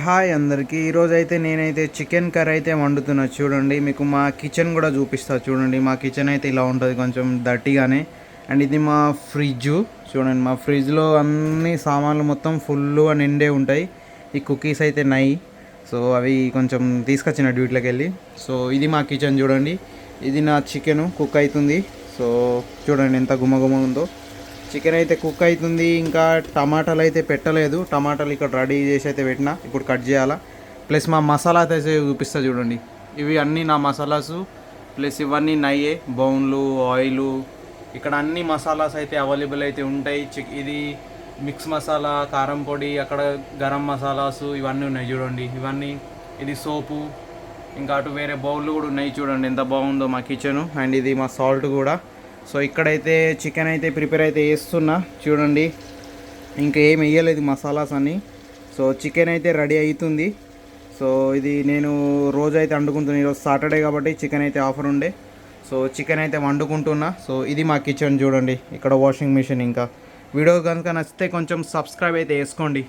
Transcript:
Hi అందరికీ. ఈరోజు అయితే నేనైతే చికెన్ కర్రీ అయితే వండుతున్నా. చూడండి మీకు మా కిచెన్ కూడా చూపిస్తా. చూడండి మా కిచెన్ అయితే ఇలా ఉంటుంది కొంచెం డర్టీగానే అండ్ ఇది మా ఫ్రిడ్జ్. చూడండి మా ఫ్రిడ్జ్లో అన్ని సామాన్లు మొత్తం ఫుల్గా నిండే ఉంటాయి. ఈ కుకీస్ అయితే నై. సో అవి కొంచెం తీసుకొచ్చిన డ్యూటీలోకి వెళ్ళి సో ఇది మా కిచెన్ చూడండి. ఇది నా చికెన్. కుక్ అవుతుంది. సో చూడండి ఎంత గుమ్మగుమ్మ ఉందో. చికెన్ అయితే కుక్ అవుతుంది ఇంకా టమాటాలు అయితే పెట్టలేదు. టమాటాలు ఇక్కడ రెడీ చేసి అయితే పెట్టిన ఇప్పుడు కట్ చేయాలా. ప్లస్ మా మసాలా అయితే చూపిస్తా చూడండి. ఇవి అన్నీ నా మసాలాస్ ప్లస్ ఇవన్నీ నయ్యే బౌన్లు ఆయిలు ఇక్కడ అన్ని మసాలాస్ అయితే అవైలబుల్ అయితే ఉంటాయి. చిక్ ఇది మిక్స్ మసాలా కారం పొడి అక్కడ గరం మసాలాస్ ఇవన్నీ ఉన్నాయి చూడండి. ఇవన్నీ ఇది సోపు ఇంకా అటు వేరే బౌళ్ళు కూడా ఉన్నాయి చూడండి ఎంత బాగుందో మా కిచెను. అండ్ ఇది మా సాల్ట్ కూడా. సో ఇక్కడైతే చికెన్ అయితే ప్రిపేర్ అయితే వేస్తున్నా చూడండి. ఇంకా ఏం వేయలేదు మసాలాస్ అన్నీ. సో చికెన్ అయితే రెడీ అవుతుంది సో ఇది నేను రోజు అయితే వండుకుంటున్నా. ఈరోజు సాటర్డే కాబట్టి చికెన్ అయితే ఆఫర్ ఉండే. సో చికెన్ అయితే వండుకుంటున్నా. సో ఇది మా కిచెన్ చూడండి. ఇక్కడ వాషింగ్ మిషన్ ఇంకా. వీడియో కనుక నచ్చితే కొంచెం సబ్స్క్రైబ్ అయితే వేసుకోండి.